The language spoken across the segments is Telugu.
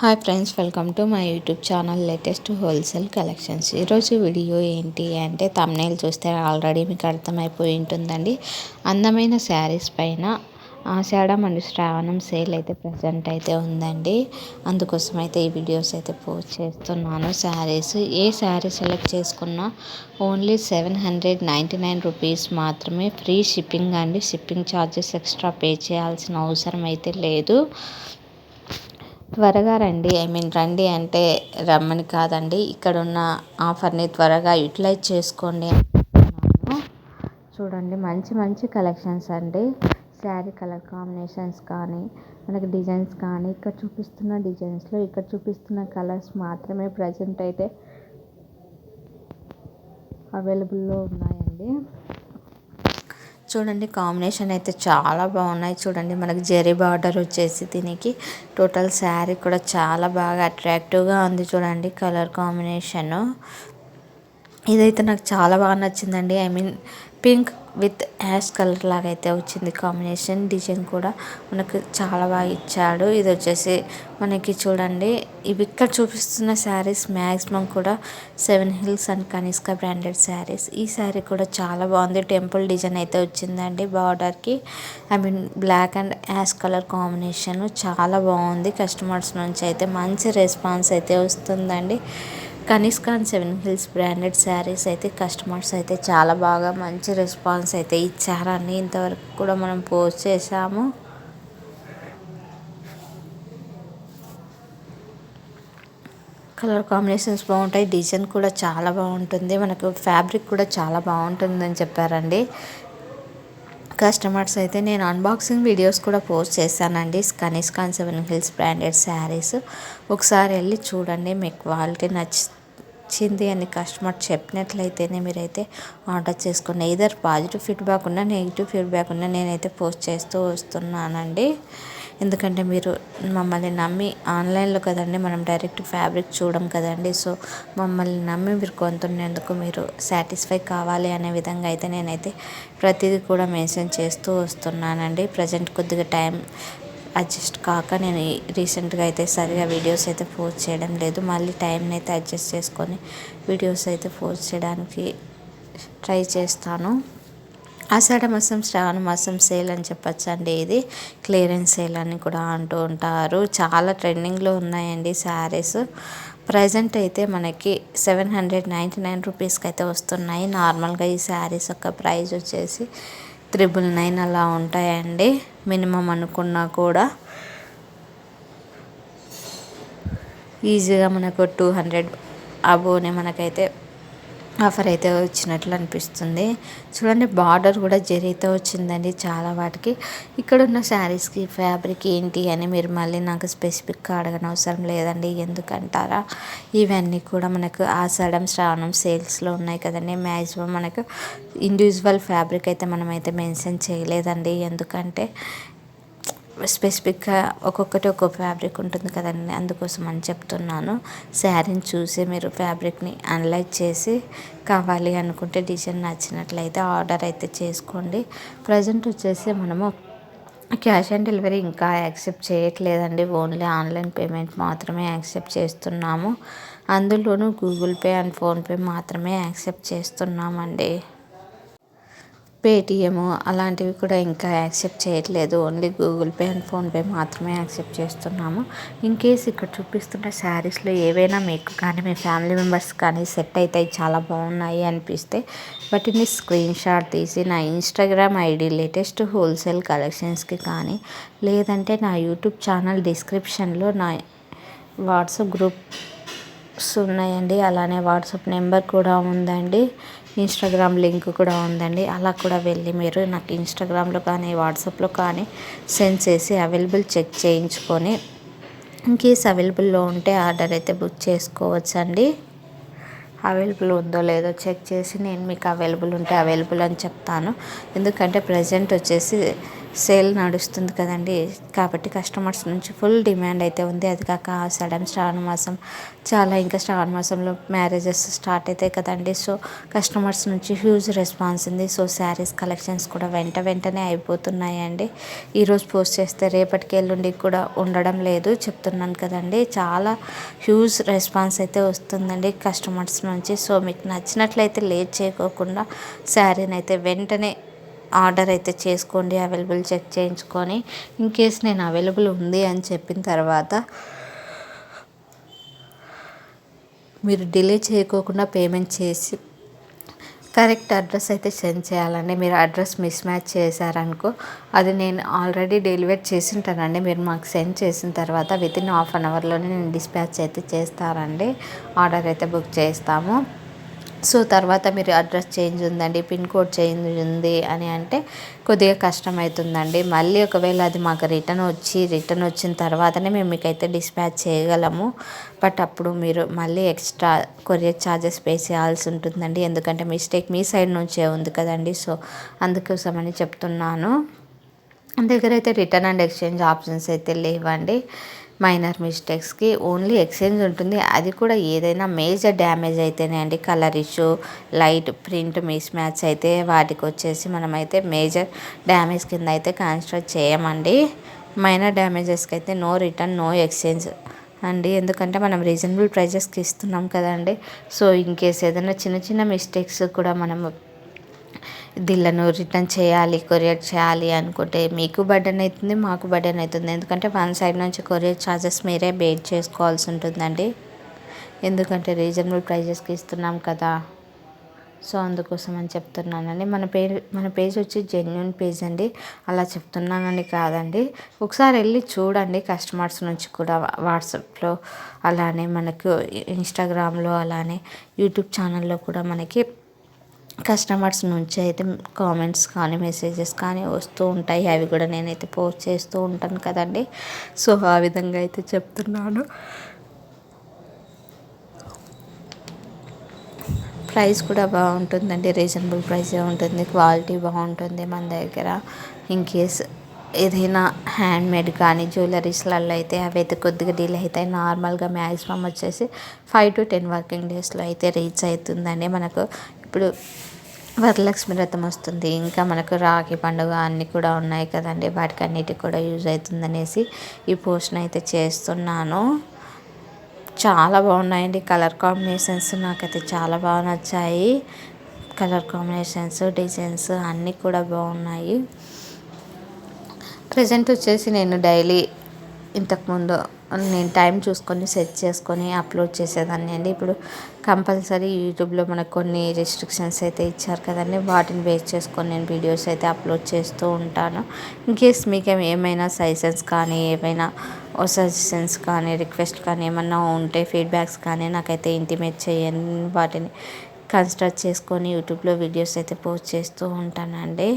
Hi friends welcome to my YouTube channel latest wholesale collections. ఈరోజు వీడియో ఏంటి అంటే తమ్నేల్ చూస్తే ఆల్రెడీ మీకు అర్థమైపోయి ఉంటుందండి. అందమైన శారీస్ పైన ఆషాఢ అండ్ శ్రావణం సేల్ అయితే ప్రజెంట్ అయితే ఉందండి. అందుకోసం అయితే ఈ వీడియోస్ అయితే పోస్ట్ చేస్తున్నాను. శారీస్ ఏ శారీ సెలెక్ట్ చేసుకున్నా only seven hundred ninety nine rupees మాత్రమే. ఫ్రీ షిప్పింగ్ అండి. షిప్పింగ్ ఛార్జెస్ ఎక్స్ట్రా పే చేయాల్సిన అవసరం అయితే లేదు. త్వరగా రండి. ఐ మీన్ రండి అంటే రమ్మని కాదండి. ఇక్కడ ఉన్న ఆఫర్ని త్వరగా యూటిలైజ్ చేసుకోండి చూడండి మంచి మంచి కలెక్షన్స్ అండి. శారీ కలర్ కాంబినేషన్స్ కానీ మనకి డిజైన్స్ కానీ ఇక్కడ చూపిస్తున్న డిజైన్స్లో ఇక్కడ చూపిస్తున్న కలర్స్ మాత్రమే ప్రజెంట్ అయితే అవైలబుల్లో ఉన్నాయండి. చూడండి కాంబినేషన్ అయితే చాలా బాగున్నాయి. చూడండి మనకి జెరీ బార్డర్ వచ్చేసి దీనికి టోటల్ శారీ కూడా చాలా బాగా అట్రాక్టివ్గా ఉంది చూడండి కలర్ కాంబినేషను. ఇదైతే నాకు చాలా బాగా నచ్చిందండి. I mean pink with ash colour లాగా అయితే వచ్చింది కాంబినేషన్. డిజైన్ కూడా మనకు చాలా బాగా ఇచ్చాడు. ఇది వచ్చేసి మనకి చూడండి ఇవి ఇక్కడ చూపిస్తున్న శారీస్ మ్యాక్సిమం కూడా Seven Hills and Kanishka branded saris. ఈ శారీ కూడా చాలా బాగుంది. టెంపుల్ డిజైన్ అయితే వచ్చిందండి బార్డర్కి. I mean black and ash colour combination. చాలా బాగుంది. కస్టమర్స్ నుంచి అయితే మంచి రెస్పాన్స్ అయితే వస్తుందండి. కనిష్కాన్ సెవెన్ హిల్స్ బ్రాండెడ్ శారీస్ అయితే కస్టమర్స్ అయితే చాలా బాగా మంచి రెస్పాన్స్ అయితే ఇచ్చారని ఇంతవరకు కూడా మనం పోస్ట్ చేసాము కలర్ కాంబినేషన్స్ బాగుంటాయి. డిజైన్ కూడా చాలా బాగుంటుంది. మనకు ఫ్యాబ్రిక్ కూడా చాలా బాగుంటుందని చెప్పారండి. కస్టమర్స్ అయితే నేను అన్బాక్సింగ్ వీడియోస్ కూడా పోస్ట్ చేశానండి. కనిష్కాన్ సెవెన్ హిల్స్ బ్రాండెడ్ శారీస్. ఒకసారి వెళ్ళి చూడండి. మీకు క్వాలిటీ నచ్చి నచ్చింది అని కస్టమర్ చెప్పినట్లయితేనే మీరైతే ఆర్డర్ చేసుకోండి ఇదర్ పాజిటివ్ ఫీడ్బ్యాక్ ఉన్నా నెగిటివ్ ఫీడ్బ్యాక్ ఉన్నా నేనైతే పోస్ట్ చేస్తూ వస్తున్నానండి. ఎందుకంటే మీరు మమ్మల్ని నమ్మి ఆన్లైన్లో కదండి మనం డైరెక్ట్ ఫ్యాబ్రిక్ చూడడం కదండి. సో మమ్మల్ని నమ్మి మీరు కొంతున్నందుకు మీరు సాటిస్ఫై కావాలి అనే విధంగా అయితే నేనైతే ప్రతిదీ కూడా మెన్షన్ చేస్తూ వస్తున్నానండి. ప్రజెంట్ కొద్దిగా టైం అడ్జస్ట్ కాక నేను రీసెంట్గా అయితే సరిగా వీడియోస్ అయితే పోస్ట్ చేయడం లేదు. మళ్ళీ టైంని అయితే అడ్జస్ట్ చేసుకొని వీడియోస్ అయితే పోస్ట్ చేయడానికి ట్రై చేస్తాను. ఆషాఢ మాసం శ్రావణ మాసం సేల్ అని చెప్పచ్చు అండి ఇది. క్లియరెన్స్ సేల్ అని కూడా అంటూ ఉంటారు. చాలా ట్రెండింగ్లో ఉన్నాయండి శారీస్. ప్రజెంట్ అయితే మనకి సెవెన్ హండ్రెడ్ నైంటీ నైన్ రూపీస్కి అయితే వస్తున్నాయి. నార్మల్గా ఈ శారీస్ యొక్క ప్రైస్ వచ్చేసి త్రిబుల్ నైన్ అలా ఉంటాయండి. మినిమం అనుకున్నా కూడా. ఈజీగా మనకు టూ హండ్రెడ్ అబోనే మనకైతే ఆఫర్ అయితే వచ్చినట్లు అనిపిస్తుంది. చూడండి బార్డర్ కూడా జరిగితే వచ్చిందండి చాలా వాటికి. ఇక్కడ ఉన్న శారీస్కి ఫ్యాబ్రిక్ ఏంటి అని మీరు మళ్ళీ నాకు స్పెసిఫిక్గా అడగనవసరం లేదండి. ఎందుకంటారా? ఇవన్నీ కూడా మనకు ఆషాఢం శ్రావణం సేల్స్లో ఉన్నాయి కదండి. మ్యాక్సిమం మనకు ఇండివిజువల్ ఫ్యాబ్రిక్ అయితే మనమైతే మెన్షన్ చేయలేదండి. ఎందుకంటే స్పెసిఫిక్గా ఒక్కొక్కటి ఒక్కొక్క ఫ్యాబ్రిక్ ఉంటుంది కదండి అందుకోసం అని చెప్తున్నాను. శారీని చూసి మీరు ఫ్యాబ్రిక్ని అనలైజ్ చేసి కావాలి అనుకుంటే డిజైన్ నచ్చినట్లయితే ఆర్డర్ అయితే చేసుకోండి. ప్రజెంట్ వచ్చేసి మనము క్యాష్ ఆన్ డెలివరీ ఇంకా యాక్సెప్ట్ చేయట్లేదండి. ఓన్లీ ఆన్లైన్ పేమెంట్ మాత్రమే యాక్సెప్ట్ చేస్తున్నాము. అందులోనూ గూగుల్ పే అండ్ ఫోన్పే మాత్రమే యాక్సెప్ట్ చేస్తున్నామండి. పేటీఎం అలాంటివి కూడా ఇంకా యాక్సెప్ట్ చేయట్లేదు. Only Google Pay and PhonePe మాత్రమే యాక్సెప్ట్ చేస్తున్నాము. ఇన్ కేస్ ఇక్కడ చూపిస్తున్న శారీస్లో ఏవైనా మీకు కానీ మీ ఫ్యామిలీ మెంబర్స్ కానీ సెట్ అవుతాయి చాలా బాగున్నాయి అనిపిస్తే వాటిని స్క్రీన్ షాట్ తీసి నా ఇన్స్టాగ్రామ్ ఐడి లేటెస్ట్ హోల్సేల్ కలెక్షన్స్కి కానీ లేదంటే నా యూట్యూబ్ ఛానల్ డిస్క్రిప్షన్లో నా వాట్సాప్ గ్రూప్స్ ఉన్నాయండి. అలానే వాట్సాప్ నెంబర్ కూడా ఉందండి. ఇన్స్టాగ్రామ్ లింక్ కూడా ఉందండి. అలా కూడా వెళ్ళి మీరు నాకు ఇన్స్టాగ్రామ్లో కానీ వాట్సాప్లో కానీ సెండ్ చేసి అవైలబుల్ చెక్ చేయించుకొని ఇంకేస్ అవైలబుల్లో ఉంటే ఆర్డర్ అయితే బుక్ చేసుకోవచ్చండి. అవైలబుల్ ఉందో లేదో చెక్ చేసి నేను మీకు అవైలబుల్ ఉంటే అవైలబుల్ అని చెప్తాను. ఎందుకంటే ప్రజెంట్ వచ్చేసి సేల్ నడుస్తుంది కదండి. కాబట్టి కస్టమర్స్ నుంచి ఫుల్ డిమాండ్ అయితే ఉంది. అది కాక సడన్ శ్రావణ మాసం చాలా ఇంకా శ్రావణ మాసంలో మ్యారేజెస్ స్టార్ట్ అవుతాయి కదండి. సో కస్టమర్స్ నుంచి హ్యూజ్ రెస్పాన్స్ ఉంది. సో శారీస్ కలెక్షన్స్ కూడా వెంట వెంటనే అయిపోతున్నాయండి. ఈరోజు పోస్ట్ చేస్తే రేపటికి ఎల్లుండి కూడా ఉండడం లేదు చెప్తున్నాను కదండి. చాలా హ్యూజ్ రెస్పాన్స్ అయితే వస్తుందండి కస్టమర్స్ నుంచి. సో మీకు నచ్చినట్లయితే లేట్ చేయకోకుండా శారీని అయితే వెంటనే ఆర్డర్ అయితే చేసుకోండి అవైలబుల్ చెక్ చేయించుకొని. ఇన్ కేస్ నేను అవైలబుల్ ఉంది అని చెప్పిన తర్వాత మీరు డిలే చేయకోకుండా పేమెంట్ చేసి కరెక్ట్ అడ్రస్ అయితే సెండ్ చేయాలండి. మీరు అడ్రస్ మిస్ మ్యాచ్ చేశారనుకో అది నేను ఆల్రెడీ డెలివర్ చేసి ఉంటానండి మీరు మాకు సెండ్ చేసిన తర్వాత విత్ ఇన్ హాఫ్ అన్ అవర్లోనే నేను డిస్పాచ్ అయితే చేస్తారండి. ఆర్డర్ అయితే బుక్ చేస్తాము. సో తర్వాత మీరు అడ్రస్ చేంజ్ ఉందండి పిన్ కోడ్ చేంజ్ ఉంది అని అంటే కొద్దిగా కష్టం అవుతుందండి మళ్ళీ ఒకవేళ అది మాకు రిటర్న్ వచ్చి రిటర్న్ వచ్చిన తర్వాతనే మేము మీకైతే డిస్పాచ్ చేయగలము. బట్ అప్పుడు మీరు మళ్ళీ ఎక్స్ట్రా కొరియర్ ఛార్జెస్ పే చేయాల్సి ఉంటుందండి. ఎందుకంటే మిస్టేక్ మీ సైడ్ నుంచే ఉంది కదండి. సో అందుకోసమని చెప్తున్నాను. దగ్గర అయితే రిటర్న్ అండ్ ఎక్స్చేంజ్ ఆప్షన్స్ అయితే లేవండి. మైనర్ మిస్టేక్స్కి ఓన్లీ ఎక్స్చేంజ్ ఉంటుంది. అది కూడా ఏదైనా మేజర్ డ్యామేజ్ అయితేనే అండి. Colour issue light print mismatch అయితే వాటికి వచ్చేసి మనమైతే మేజర్ డ్యామేజ్ కింద అయితే కాన్స్ట్రక్ట్ చేయమండి. మైనర్ డ్యామేజెస్కి అయితే నో రిటర్న్ నో ఎక్స్చేంజ్ అండి. ఎందుకంటే మనం రీజనబుల్ ప్రైజెస్కి ఇస్తున్నాం కదండి. సో ఇన్ కేస్ ఏదైనా చిన్న చిన్న మిస్టేక్స్ కూడా మనం దీళ్ళను రిటర్న్ చేయాలి కొరియర్ చేయాలి అనుకుంటే మీకు బర్డెన్ అవుతుంది మాకు బర్డెన్ అవుతుంది. ఎందుకంటే వన్ సైడ్ నుంచి కొరియర్ ఛార్జెస్ మీరే బేర్ చేసుకోవాల్సి ఉంటుందండి. ఎందుకంటే రీజనబుల్ ప్రైజెస్కి ఇస్తున్నాం కదా. సో అందుకోసం అని చెప్తున్నానండి. మన పేరు మన పేజ్ వచ్చి జెన్యున్ పేజ్ అండి. అలా చెప్తున్నానని కాదండి. ఒకసారి వెళ్ళి చూడండి కస్టమర్స్ నుంచి కూడా వాట్సాప్లో అలానే మనకు ఇన్స్టాగ్రామ్లో అలానే యూట్యూబ్ ఛానల్లో కూడా మనకి కస్టమర్స్ నుంచి అయితే కామెంట్స్ కానీ మెసేజెస్ కానీ వస్తూ ఉంటాయి. అవి కూడా నేనైతే పోస్ట్ చేస్తూ ఉంటాను కదండి. సో ఆ విధంగా అయితే చెప్తున్నాను. ప్రైస్ కూడా బాగుంటుందండి. రీజనబుల్ ప్రైసే ఉంటుంది. క్వాలిటీ బాగుంటుంది మన దగ్గర. ఇన్ కేస్ ఏదైనా హ్యాండ్మేడ్ కానీ జ్యువెలరీస్లలో అయితే అవి అయితే కొద్దిగా డీల్ అవుతాయి. నార్మల్గా మ్యాక్సిమం వచ్చేసి ఫైవ్ టు టెన్ వర్కింగ్ డేస్లో అయితే రీచ్ అవుతుందండి మనకు. ఇప్పుడు వరలక్ష్మి వ్రతం వస్తుంది. ఇంకా మనకు రాఖీ పండుగ అన్నీ కూడా ఉన్నాయి కదండి. వాటికి అన్నిటికి కూడా యూజ్ అవుతుందనేసి ఈ పోస్ట్ని అయితే చేస్తున్నాను. చాలా బాగున్నాయండి కలర్ కాంబినేషన్స్. నాకైతే చాలా బాగా నచ్చాయి. కలర్ కాంబినేషన్స్ డిజైన్స్ అన్నీ కూడా బాగున్నాయి. ప్రజెంట్ వచ్చేసి నేను డైలీ ఇంతకుముందు నేను టైం చూసుకొని సెట్ చేసుకొని అప్లోడ్ చేసేదాన్ని అండి. ఇప్పుడు కంపల్సరీ యూట్యూబ్లో మనకు కొన్ని రెస్ట్రిక్షన్స్ అయితే ఇచ్చారు కదండి. వాటిని బేస్ చేసుకొని నేను వీడియోస్ అయితే అప్లోడ్ చేస్తూ ఉంటాను. ఇన్కేస్ మీకు ఏమైనా సజెషన్స్ కానీ ఏమైనా సజెషన్స్ కానీ రిక్వెస్ట్ కానీ ఏమన్నా ఉంటే ఫీడ్బ్యాక్స్ కానీ నాకైతే ఇంటిమేట్ చేయండి. వాటిని కన్స్ట్రక్ట్ చేసుకొని యూట్యూబ్లో వీడియోస్ అయితే పోస్ట్ చేస్తూ ఉంటానండి.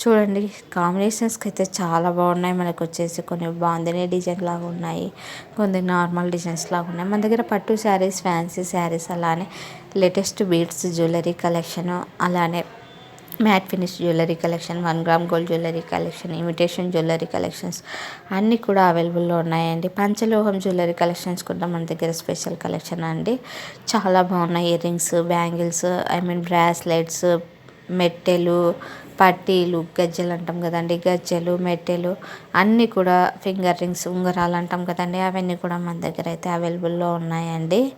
చూడండి కాంబినేషన్స్కి అయితే చాలా బాగున్నాయి. మనకు వచ్చేసి కొన్ని బాగుంది డిజైన్ లాగా ఉన్నాయి. కొన్ని నార్మల్ డిజైన్స్ లాగా ఉన్నాయి. మన దగ్గర పట్టు శారీస్ ఫ్యాన్సీ శారీస్ అలానే లేటెస్ట్ బీడ్స్ జ్యువెలరీ కలెక్షన్ అలానే matte finish jewellery collection one gram gold jewellery collection imitation jewellery collections అన్నీ కూడా అవైలబుల్లో ఉన్నాయండి. పంచలోహం జ్యువెలరీ కలెక్షన్స్ కూడా మన దగ్గర స్పెషల్ కలెక్షన్ అండి. చాలా బాగున్నాయి. Earrings bangles I mean bracelets మెట్టెలు పట్టీలు గజ్జెలు అంటాం కదండి. గజ్జెలు మెట్టెలు అన్నీ కూడా ఫింగర్ రింగ్స్ ఉంగరాలు అంటాం కదండి. అవన్నీ కూడా మన దగ్గర అయితే అవైలబుల్లో ఉన్నాయండి.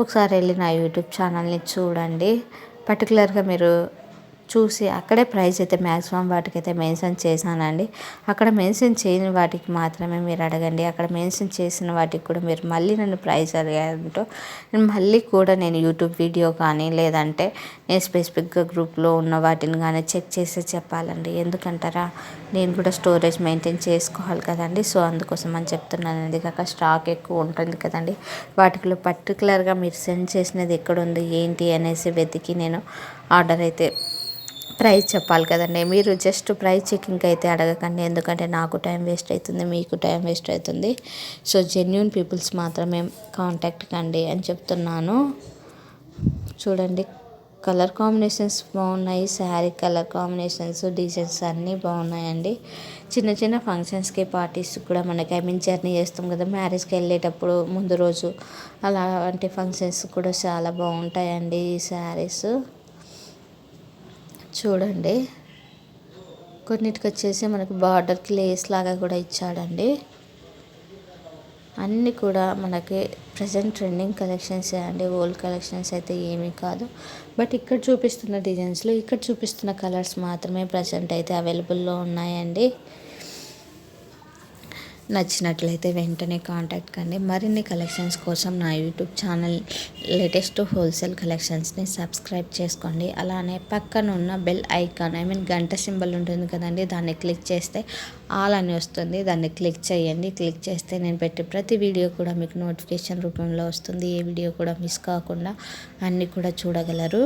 ఒకసారి వెళ్ళి నా యూట్యూబ్ ఛానల్ని చూడండి. పర్టికులర్గా మీరు చూసి అక్కడే ప్రైస్ అయితే మ్యాక్సిమం వాటికైతే మెన్షన్ చేశానండి. అక్కడ మెన్షన్ చేయని వాటికి మాత్రమే మీరు అడగండి. అక్కడ మెన్షన్ చేసిన వాటికి కూడా మీరు మళ్ళీ నన్ను ప్రైస్ అడిగారంటో నేను మళ్ళీ కూడా నేను యూట్యూబ్ వీడియో కానీ లేదంటే నేను స్పెసిఫిక్గా గ్రూప్లో ఉన్న వాటిని కానీ చెక్ చేసి చెప్పాలండి. ఎందుకంటారా? నేను కూడా స్టోరేజ్ మెయింటైన్ చేసుకోవాలి కదండి. సో అందుకోసం అని చెప్తున్నాను. అది కాక స్టాక్ ఎక్కువ ఉంటుంది కదండి. వాటిలో పర్టికులర్గా మీరు సెండ్ చేసినది ఎక్కడ ఉంది ఏంటి అనేసి వెతికి నేను ఆర్డర్ అయితే ప్రైస్ చెప్పాలి కదండి. మీరు జస్ట్ ప్రైస్ చెకింగ్ అయితే అడగకండి. ఎందుకంటే నాకు టైం వేస్ట్ అవుతుంది మీకు టైం వేస్ట్ అవుతుంది. సో జెన్యున్ పీపుల్స్ మాత్రమే కాంటాక్ట్ కండి అని చెప్తున్నాను. చూడండి కలర్ కాంబినేషన్స్ బాగున్నాయి. శారీ కలర్ కాంబినేషన్స్ డిజైన్స్ అన్నీ బాగున్నాయండి. చిన్న చిన్న ఫంక్షన్స్కి పార్టీస్ కూడా మనకి ఐ మీన్ జర్నీ చేస్తాం కదా. మ్యారేజ్కి వెళ్ళేటప్పుడు ముందు రోజు అలాంటి ఫంక్షన్స్ కూడా చాలా బాగుంటాయండి ఈ శారీస్ చూడండి. కొన్నిటికి వచ్చేసి మనకు బార్డర్కి లేస్ లాగా కూడా ఇచ్చాడండి. అన్నీ కూడా మనకి ప్రజెంట్ ట్రెండింగ్ కలెక్షన్స్ అండి. ఓల్డ్ కలెక్షన్స్ అయితే ఏమీ కాదు. బట్ ఇక్కడ చూపిస్తున్న డిజైన్స్లో ఇక్కడ చూపిస్తున్న కలర్స్ మాత్రమే ప్రజెంట్ అయితే అవైలబుల్లో ఉన్నాయండి. నచ్చినట్లయితే వెంటనే కాంటాక్ట్ కండి. మరిన్ని కలెక్షన్స్ కోసం నా యూట్యూబ్ ఛానల్ లేటెస్ట్ హోల్సేల్ కలెక్షన్స్ని సబ్స్క్రైబ్ చేసుకోండి. అలానే పక్కన ఉన్న బెల్ ఐకాన్ ఐ మీన్ గంట సింబల్ ఉంటుంది కదండి దాన్ని క్లిక్ చేస్తే ఆల్ అని వస్తుంది. దాన్ని క్లిక్ చేయండి. క్లిక్ చేస్తే నేను పెట్టే ప్రతి వీడియో కూడా మీకు నోటిఫికేషన్ రూపంలో వస్తుంది. ఏ వీడియో కూడా మిస్ కాకుండా అన్నీ కూడా చూడగలరు.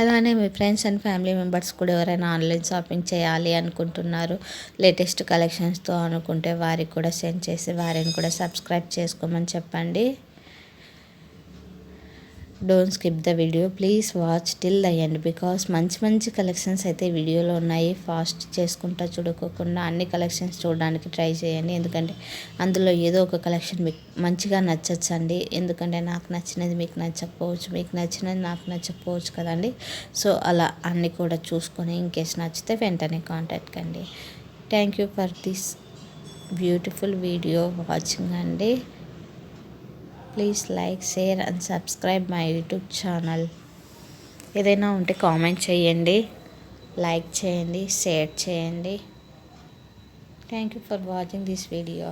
అలానే మీ ఫ్రెండ్స్ అండ్ ఫ్యామిలీ మెంబర్స్ కూడా ఎవరైనా ఆన్లైన్ షాపింగ్ చేయాలి అనుకుంటున్నారు లేటెస్ట్ కలెక్షన్స్తో అనుకుంటే వారికి కూడా సెండ్ చేసి వారిని కూడా సబ్స్క్రైబ్ చేసుకోమని చెప్పండి. Don't skip the video please watch till the end because మంచి మంచి కలెక్షన్స్ అయితే వీడియోలో ఉన్నాయి. ఫాస్ట్ చేసుకుంటా చూడుకోకుండా అన్ని కలెక్షన్స్ చూడడానికి ట్రై చేయండి. ఎందుకంటే అందులో ఏదో ఒక కలెక్షన్ మీకు మంచిగా నచ్చచ్చండి. ఎందుకంటే నాకు నచ్చినది మీకు నచ్చకపోవచ్చు. మీకు నచ్చినది నాకు నచ్చకపోవచ్చు కదండి. సో అలా అన్నీ కూడా చూసుకొని ఇంకేస్ నచ్చితే వెంటనే కాంటాక్ట్ కండి. Thank you for this beautiful video watching అండి. Please like share and subscribe my YouTube channel. ఏదైనా ఉంటే కామెంట్ చేయండి లైక్ చేయండి షేర్ చేయండి. Thank you for watching this video